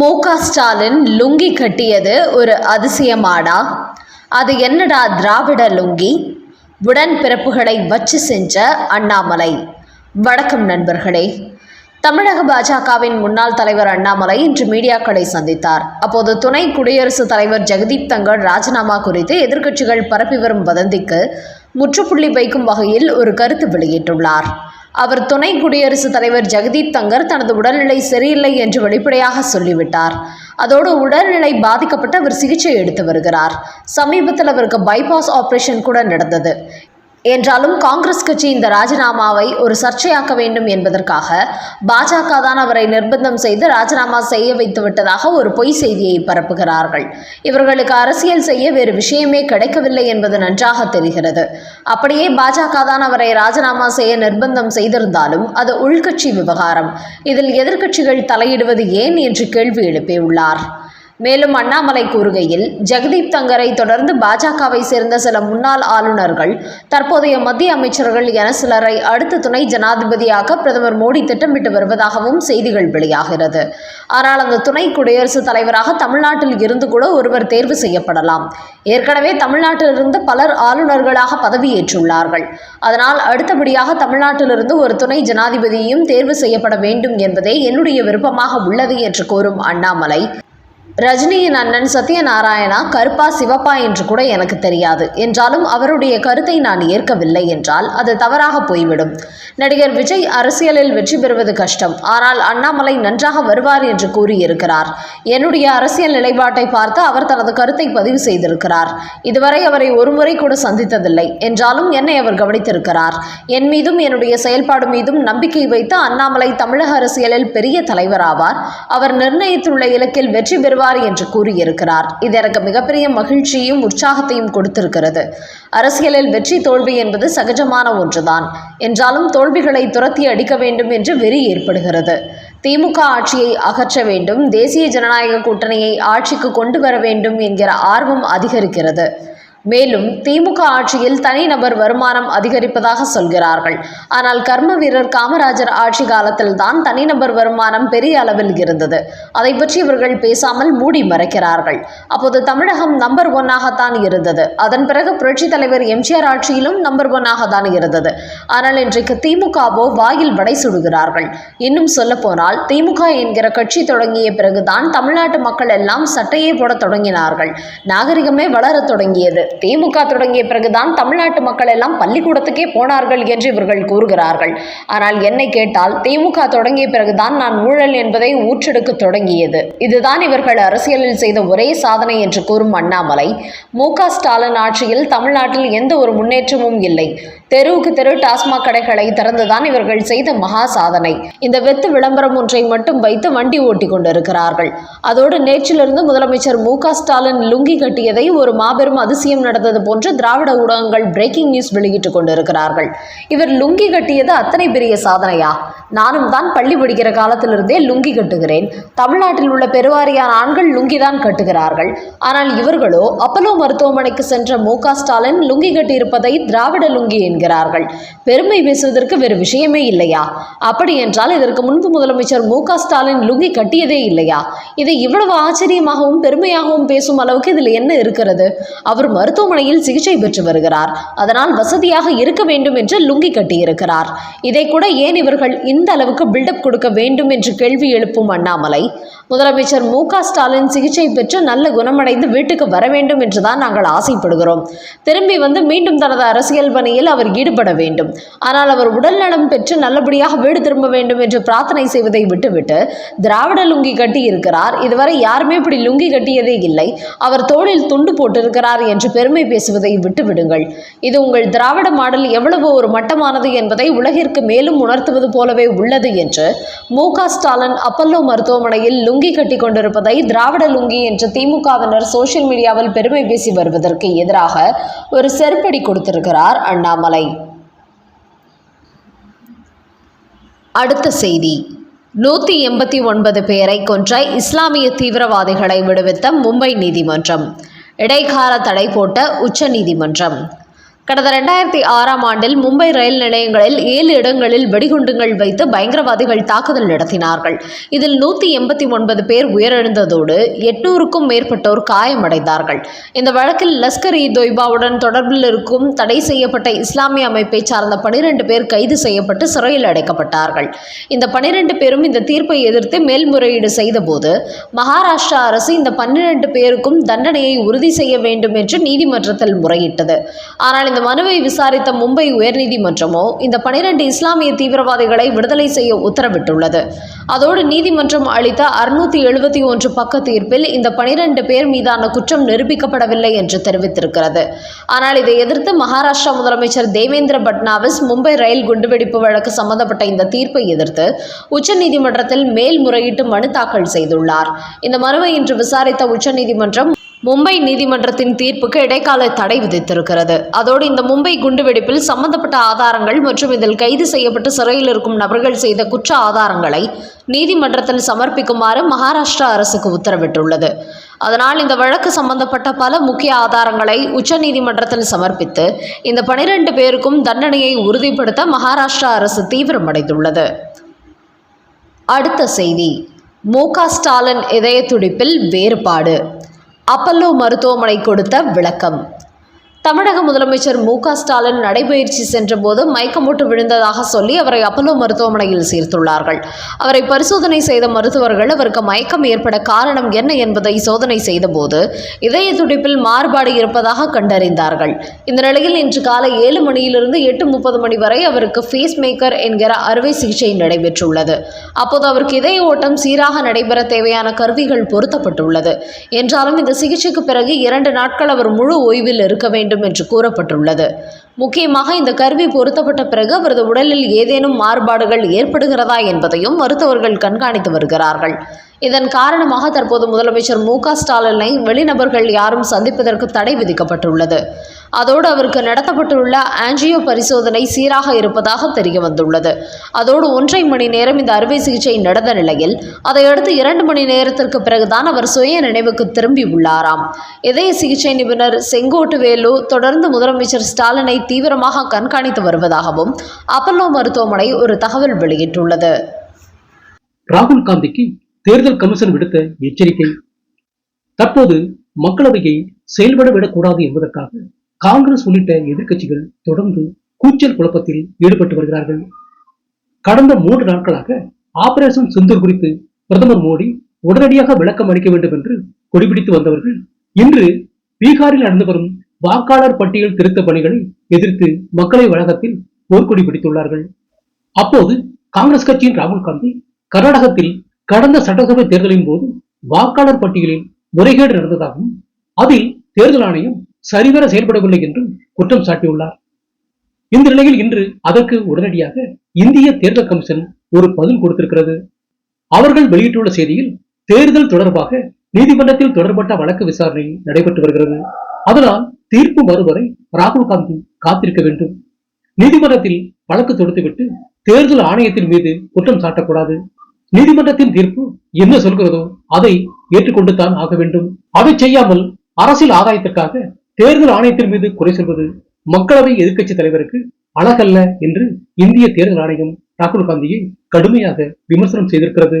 மு க ஸ்டாலின் லுங்கி கட்டியது ஒரு அதிசயமாடா. அது என்னடா திராவிட லுங்கி? உடன்பிறப்புகளை வச்சு செஞ்ச அண்ணாமலை. வணக்கம் நண்பர்களே. தமிழக பாஜகவின் முன்னாள் தலைவர் அண்ணாமலை இன்று மீடியாக்களை சந்தித்தார். அப்போது துணை குடியரசுத் தலைவர் ஜெகதீப் தங்கர் ராஜினாமா குறித்து எதிர்க்கட்சிகள் பரப்பி வரும் வதந்திக்கு முற்றுப்புள்ளி வைக்கும் வகையில் ஒரு கருத்து வெளியிட்டுள்ளார். அவர் துணை குடியரசுத் தலைவர் ஜெகதீப் தங்கர் தனது உடல்நிலை சரியில்லை என்று வெளிப்படையாக சொல்லிவிட்டார். அதோடு உடல்நிலை பாதிக்கப்பட்டு அவர் சிகிச்சை எடுத்து வருகிறார். சமீபத்தில் அவருக்கு பைபாஸ் ஆபரேஷன் கூட நடந்தது. என்றாலும் காங்கிரஸ் கட்சி இந்த ராஜினாமாவை ஒரு சர்ச்சையாக்க வேண்டும் என்பதற்காக பாஜக தான் அவரை நிர்பந்தம் செய்து ராஜினாமா செய்ய வைத்து விட்டதாக ஒரு பொய் செய்தியை பரப்புகிறார்கள். இவர்களுக்கு அரசியல் செய்ய வேறு விஷயமே கிடைக்கவில்லை என்பது நன்றாக தெரிகிறது. அப்படியே பாஜக தான் அவரை ராஜினாமா செய்ய நிர்பந்தம் செய்திருந்தாலும் அது உள்கட்சி விவகாரம். இதில் எதிர்க்கட்சிகள் தலையிடுவது ஏன் என்று கேள்வி எழுப்பியுள்ளார். மேலும் அண்ணாமலை கூறுகையில் ஜெகதீப் தங்கரை தொடர்ந்து பாஜகவை சேர்ந்த சில முன்னாள் ஆளுநர்கள் தற்போதைய மத்திய அமைச்சர்கள் என சிலரை அடுத்த துணை ஜனாதிபதியாக பிரதமர் மோடி திட்டமிட்டு வருவதாகவும் செய்திகள் வெளியாகிறது. ஆனால் அந்த துணை குடியரசுத் தலைவராக தமிழ்நாட்டில் இருந்து கூட ஒருவர் தேர்வு செய்யப்படலாம். ஏற்கனவே தமிழ்நாட்டிலிருந்து பலர் ஆளுநர்களாக பதவியேற்றுள்ளார்கள். அதனால் அடுத்தபடியாக தமிழ்நாட்டிலிருந்து ஒரு துணை ஜனாதிபதியும் தேர்வு செய்யப்பட வேண்டும் என்பதே என்னுடைய விருப்பமாக உள்ளது என்று கூறும் அண்ணாமலை. ரஜினியின் அண்ணன் சத்யநாராயணா கருப்பா சிவப்பா என்று கூட எனக்கு தெரியாது. என்றாலும் அவருடைய கருத்தை நான் ஏற்கவில்லை என்றால் அது தவறாக போய்விடும். நடிகர் விஜய் அரசியலில் வெற்றி பெறுவது கஷ்டம். ஆனால் அண்ணாமலை நன்றாக வருவார் என்று கூறியிருக்கிறார். என்னுடைய அரசியல் நிலைப்பாட்டை பார்த்து அவர் தனது கருத்தை பதிவு செய்திருக்கிறார். இதுவரை அவரை ஒருமுறை கூட சந்தித்ததில்லை. என்றாலும் என்னை அவர் கவனித்திருக்கிறார். என் மீதும் என்னுடைய செயல்பாடு மீதும் நம்பிக்கை வைத்து அண்ணாமலை தமிழக அரசியலில் பெரிய தலைவராவார். அவர் நிர்ணயித்துள்ள இலக்கில் வெற்றி பெறுவார் என்று கூறியிருக்கிறார். இது எனக்கு மிகப்பெரிய மகிழ்ச்சியும் உற்சாகத்தையும் கொடுத்திருக்கிறது. அரசியலில் வெற்றி தோல்வி என்பது சகஜமான ஒன்றுதான். என்றாலும் தோல்விகளை துரத்தி அடிக்க வேண்டும் என்று வெறி ஏற்படுகிறது. திமுக ஆட்சியை அகற்ற வேண்டும் தேசிய ஜனநாயக கூட்டணியை ஆட்சிக்கு கொண்டு வர வேண்டும் என்கிற ஆர்வம் அதிகரிக்கிறது. மேலும் திமுக ஆட்சியில் தனிநபர் வருமானம் அதிகரிப்பதாக சொல்கிறார்கள். ஆனால் கர்ம வீரர் காமராஜர் ஆட்சி காலத்தில் தான் தனிநபர் வருமானம் பெரிய அளவில் இருந்தது. அதை பற்றி இவர்கள் பேசாமல் மூடி மறைக்கிறார்கள். அப்போது தமிழகம் நம்பர் ஒன்னாகத்தான் இருந்தது. அதன் பிறகு புரட்சித் தலைவர் எம்ஜிஆர் ஆட்சியிலும் நம்பர் ஒன்னாக தான் இருந்தது. ஆனால் இன்றைக்கு திமுகவோ வாயில் வடை சுடுகிறார்கள். இன்னும் சொல்ல போனால் திமுக என்கிற கட்சி தொடங்கிய பிறகுதான் தமிழ்நாட்டு மக்கள் எல்லாம் சட்டையை போட தொடங்கினார்கள். நாகரிகமே வளரத் தொடங்கியது. திமுக தொடங்கிய பிறகுதான் தமிழ்நாட்டு மக்கள் எல்லாம் பள்ளிக்கூடத்துக்கே போனார்கள் என்று இவர்கள் கூறுகிறார்கள். ஆனால் என்னை கேட்டால் திமுக தொடங்கிய பிறகுதான் நான் ஊழல் என்பதை ஊற்றெடுக்க தொடங்கியது. இதுதான் இவர்கள் அரசியலில் செய்த ஒரே சாதனை என்று கூறும் அண்ணாமலை. மு க ஸ்டாலின் ஆட்சியில் தமிழ்நாட்டில் எந்த ஒரு முன்னேற்றமும் இல்லை. தெருவுக்கு தெரு டாஸ்மாக் கடைகளை திறந்துதான் இவர்கள் செய்த மகா சாதனை. இந்த வெத்து விளம்பரம் ஒன்றை மட்டும் வைத்து வண்டி ஓட்டி கொண்டிருக்கிறார்கள். அதோடு நேற்றிலிருந்து முதலமைச்சர் மு ஸ்டாலின் லுங்கி கட்டியதை ஒரு மாபெரும் அதிசயம் நடந்தது போன்று திராவிட ஊடகங்கள் பிரேக்கிங் நியூஸ் வெளியிட்டுக் கொண்டிருக்கிறார்கள். இவர் லுங்கி கட்டியது அத்தனை பெரிய சாதனையா? நானும் தான் பள்ளி படிக்கிற காலத்திலிருந்தே லுங்கி கட்டுகிறேன். தமிழ்நாட்டில் உள்ள பெருவாரியான ஆண்கள் லுங்கி தான் கட்டுகிறார்கள். ஆனால் இவர்களோ அப்பலோ மருத்துவமனைக்கு சென்ற மு ஸ்டாலின் லுங்கி கட்டியிருப்பதை திராவிட லுங்கி என்கிறார்கள் பெருமை பேசுவதற்கு வேறு விஷயமே இல்லையா? அப்படி என்றால் இதற்கு முன்பு முதலமைச்சர் மு ஸ்டாலின் லுங்கி கட்டியதே இல்லையா? இதை இவ்வளவு ஆச்சரியமாகவும் பெருமையாகவும் பேசும் அளவுக்கு இதில் என்ன இருக்கிறது? அவர் மருத்துவமனையில் சிகிச்சை பெற்று வருகிறார். அதனால் வசதியாக இருக்க வேண்டும் என்று லுங்கி கட்டியிருக்கிறார். இதை கூட ஏன் இவர்கள் இந்த அளவுக்கு பில்டப் கொடுக்க வேண்டும் என்று கேள்வி எழுப்பும் அண்ணாமலை? முதலமைச்சர் மு ஸ்டாலின் சிகிச்சை பெற்று நல்ல குணமடைந்து வீட்டுக்கு வர வேண்டும் என்றுதான் நாங்கள் ஆசைப்படுகிறோம். திரும்பி வந்து மீண்டும் தனது அரசியல் பணியில் அவர் அவர் ஈடுபட வேண்டும். ஆனால் அவர் உடல்நலம் பெற்று நல்லபடியாக வீடு திரும்ப வேண்டும் என்று பிரார்த்தனை செய்வதை விட்டுவிட்டு திராவிட லுங்கி கட்டி இருக்கிறார் இதுவரை யாருமே இப்படி லுங்கி கட்டியதே இல்லை. அவர் தோளில் துண்டு போட்டிருக்கிறார் என்று பெருமை பேசுவதை விட்டுவிடுங்கள். இது உங்கள் திராவிட மாடல் எவ்வளவு ஒரு மட்டமானது என்பதை உலகிற்கு மேலும் உணர்த்துவது போலவே உள்ளது என்று மு ஸ்டாலின் அப்பல்லோ மருத்துவமனையில் லுங்கி கட்டி கொண்டிருப்பதை திராவிட லுங்கி என்று திமுகவினர் சோசியல் மீடியாவில் பெருமை பேசி வருவதற்கு எதிராக ஒரு செருப்படி கொடுத்திருக்கிறார் அண்ணாமலை. அடுத்த செய்தி. நூற்றி எண்பத்தி ஒன்பது பேரை கொன்ற இஸ்லாமிய தீவிரவாதிகளை விடுவித்த மும்பை நீதிமன்றம். இடைக்கால தடை போட்ட உச்ச நீதிமன்றம். கடந்த ரெண்டாயிரத்தி ஆறாம் ஆண்டில் மும்பை ரயில் நிலையங்களில் ஏழு இடங்களில் வெடிகுண்டுகள் வைத்து பயங்கரவாதிகள் தாக்குதல் நடத்தினார்கள். இதில் நூற்றி எண்பத்தி ஒன்பது பேர் உயிரிழந்ததோடு எட்நூறுக்கும் மேற்பட்டோர் காயமடைந்தார்கள். இந்த வழக்கில் லஸ்கர் இ தொய்பாவுடன் தொடர்பில் இருக்கும் தடை செய்யப்பட்ட இஸ்லாமிய அமைப்பை சார்ந்த பனிரெண்டு பேர் கைது செய்யப்பட்டு சிறையில் அடைக்கப்பட்டார்கள். இந்த பனிரெண்டு பேரும் இந்த தீர்ப்பை எதிர்த்து மேல்முறையீடு செய்தபோது மகாராஷ்டிரா அரசு இந்த பன்னிரண்டு பேருக்கும் தண்டனையை உறுதி செய்ய வேண்டும் என்று நீதிமன்றத்தில் முறையிட்டது. ஆனால் இந்த மனுவை விசாரித்த மும்பை உயர்நீதிமன்றமோ இந்த பனிரெண்டு இஸ்லாமிய தீவிரவாதிகளை விடுதலை செய்ய உத்தரவிட்டுள்ளது. அதோடு நீதிமன்றம் அளித்த அறுநூத்தி எழுபத்தி ஒன்று பக்க தீர்ப்பில் இந்த பனிரெண்டு பேர் மீதான குற்றம் நிரூபிக்கப்படவில்லை என்று தெரிவித்திருக்கிறது. ஆனால் இதை எதிர்த்து மகாராஷ்டிரா முதலமைச்சர் தேவேந்திர பட்னாவிஸ் மும்பை ரயில் குண்டுவெடிப்பு வழக்கு சம்பந்தப்பட்ட இந்த தீர்ப்பை எதிர்த்து உச்சநீதிமன்றத்தில் மேல்முறையீட்டு மனு தாக்கல் செய்துள்ளார். இந்த மனுவை இன்று விசாரித்த உச்சநீதிமன்றம் மும்பை நீதிமன்றத்தின் தீர்ப்புக்கு இடைக்கால தடை விதித்திருக்கிறது. அதோடு இந்த மும்பை குண்டுவெடிப்பில் சம்பந்தப்பட்ட ஆதாரங்கள் மற்றும் இதில் கைது செய்யப்பட்டு சிறையில் இருக்கும் நபர்கள் செய்த குற்ற ஆதாரங்களை நீதிமன்றத்தில் சமர்ப்பிக்குமாறு மகாராஷ்டிரா அரசுக்கு உத்தரவிட்டுள்ளது. அதனால் இந்த வழக்கு சம்பந்தப்பட்ட பல முக்கிய ஆதாரங்களை உச்சநீதிமன்றத்தில் சமர்ப்பித்து இந்த பனிரெண்டு பேருக்கும் தண்டனையை உறுதிப்படுத்த மகாராஷ்டிரா அரசு தீவிரமடைந்துள்ளது. அடுத்த செய்தி. மு க ஸ்டாலின் இதய துடிப்பில் வேறுபாடு. அப்பல்லோ மருத்துவமனை கொடுத்த விளக்கம். தமிழக முதலமைச்சர் மு க ஸ்டாலின் நடைபயிற்சி சென்றபோது மயக்கமூட்டு விழுந்ததாக சொல்லி அவரை அப்பல்லோ மருத்துவமனையில் சேர்த்துள்ளார்கள். அவரை பரிசோதனை செய்த மருத்துவர்கள் அவருக்கு மயக்கம் ஏற்பட காரணம் என்ன என்பதை சோதனை செய்தபோது இதய துடிப்பில் மாறுபாடு இருப்பதாக கண்டறிந்தார்கள். இந்த நிலையில் இன்று காலை ஏழு மணியிலிருந்து எட்டு முப்பது மணி வரை அவருக்கு ஃபேஸ் மேக்கர் என்கிற அறுவை சிகிச்சை நடைபெற்றுள்ளது. அப்போது அவருக்கு இதய ஓட்டம் சீராக நடைபெற தேவையான கருவிகள் பொருத்தப்பட்டுள்ளது. என்றாலும் இந்த சிகிச்சைக்கு பிறகு இரண்டு நாட்கள் அவர் முழு ஓய்வில் இருக்க வேண்டும் என்று கூறப்பட்டுள்ளது. முக்கியமாக இந்த கருவி பொருத்தப்பட்ட பிறகு அவரது உடலில் ஏதேனும் மாறுபாடுகள் ஏற்படுகிறதா என்பதையும் மருத்துவர்கள் கண்காணித்து வருகிறார்கள். இதன் காரணமாக தற்போது முதலமைச்சர் மு க ஸ்டாலினை வெளிநபர்கள் யாரும் சந்திப்பதற்கு தடை விதிக்கப்பட்டுள்ளது. அதோடு அவருக்கு நடத்தப்பட்டுள்ள ஆன்ஜியோ பரிசோதனை சீராக இருப்பதாக தெரிய வந்துள்ளது. அதோடு ஒன்றை மணி நேரம் இந்த அறுவை சிகிச்சை நடந்த நிலையில் அதையடுத்து இரண்டு மணி நேரத்திற்கு பிறகுதான் அவர் சுய நினைவுக்கு திரும்பி உள்ளாராம். இதய சிகிச்சை நிபுணர் செங்கோட்டுவேலு தொடர்ந்து முதலமைச்சர் ஸ்டாலினை தீவிரமாக கண்காணித்து வருவதாகவும் அப்பல்லோ மருத்துவமனை ஒரு தகவல் வெளியிட்டுள்ளது. ராகுல் காந்திக்கு தேர்தல் கமிஷன் விடுத்த எச்சரிக்கை. தற்போது மக்களவையை செயல்பட விடக்கூடாது என்பதற்காக காங்கிரஸ் உள்ளிட்ட எதிர்க்கட்சிகள் தொடர்ந்து கூச்சல் குழப்பத்தில் ஈடுபட்டு வருகிறார்கள். கடந்த மூன்று நாட்களாக ஆபரேஷன் சிந்தூர் குறித்து பிரதமர் மோடி உடனடியாக விளக்கம் அளிக்க வேண்டும் என்று கொடிபிடித்து வந்தவர்கள் இன்று பீகாரில் நடந்து வரும் வாக்காளர் பட்டியல் திருத்த பணிகளை எதிர்த்து மக்களவை வழக்கத்தில் போர்க்கொடி பிடித்துள்ளார்கள். அப்போது காங்கிரஸ் கட்சியின் ராகுல் காந்தி கர்நாடகத்தில் கடந்த சட்டசபை தேர்தலின் போது வாக்காளர் பட்டியலில் முறைகேடு நடந்ததாகவும் அதில் தேர்தல் ஆணையம் சரிவர செயல்படவில்லை என்றும் குற்றம் சாட்டியுள்ளார். இந்த நிலையில் இன்று அதற்கு உடனடியாக இந்திய தேர்தல் கமிஷன் ஒரு பதில் கொடுத்திருக்கிறது. அவர்கள் வெளியிட்டுள்ள செய்தியில் தேர்தல் தொடர்பாக நீதிமன்றத்தில் தொடர்பட்ட வழக்கு விசாரணை நடைபெற்று வருகிறது. அதனால் தீர்ப்பு வருவரை ராகுல் காந்தி காத்திருக்க வேண்டும். நீதிமன்றத்தில் வழக்கு தொடுத்துவிட்டு தேர்தல் ஆணையத்தின் மீது குற்றம் சாட்டக்கூடாது. நீதிமன்றத்தின் தீர்ப்பு என்ன சொல்கிறதோ அதை ஏற்றுக்கொண்டு தான் ஆக வேண்டும். அதை செய்யாமல் அரசியல் ஆதாயத்திற்காக தேர்தல் ஆணையத்தின் மீது குறை சொல்வது மக்களவை எதிர்க்கட்சி தலைவருக்கு அழகல்ல என்று இந்திய தேர்தல் ஆணையம் ராகுல் காந்தியை கடுமையாக விமர்சனம் செய்திருக்கிறது.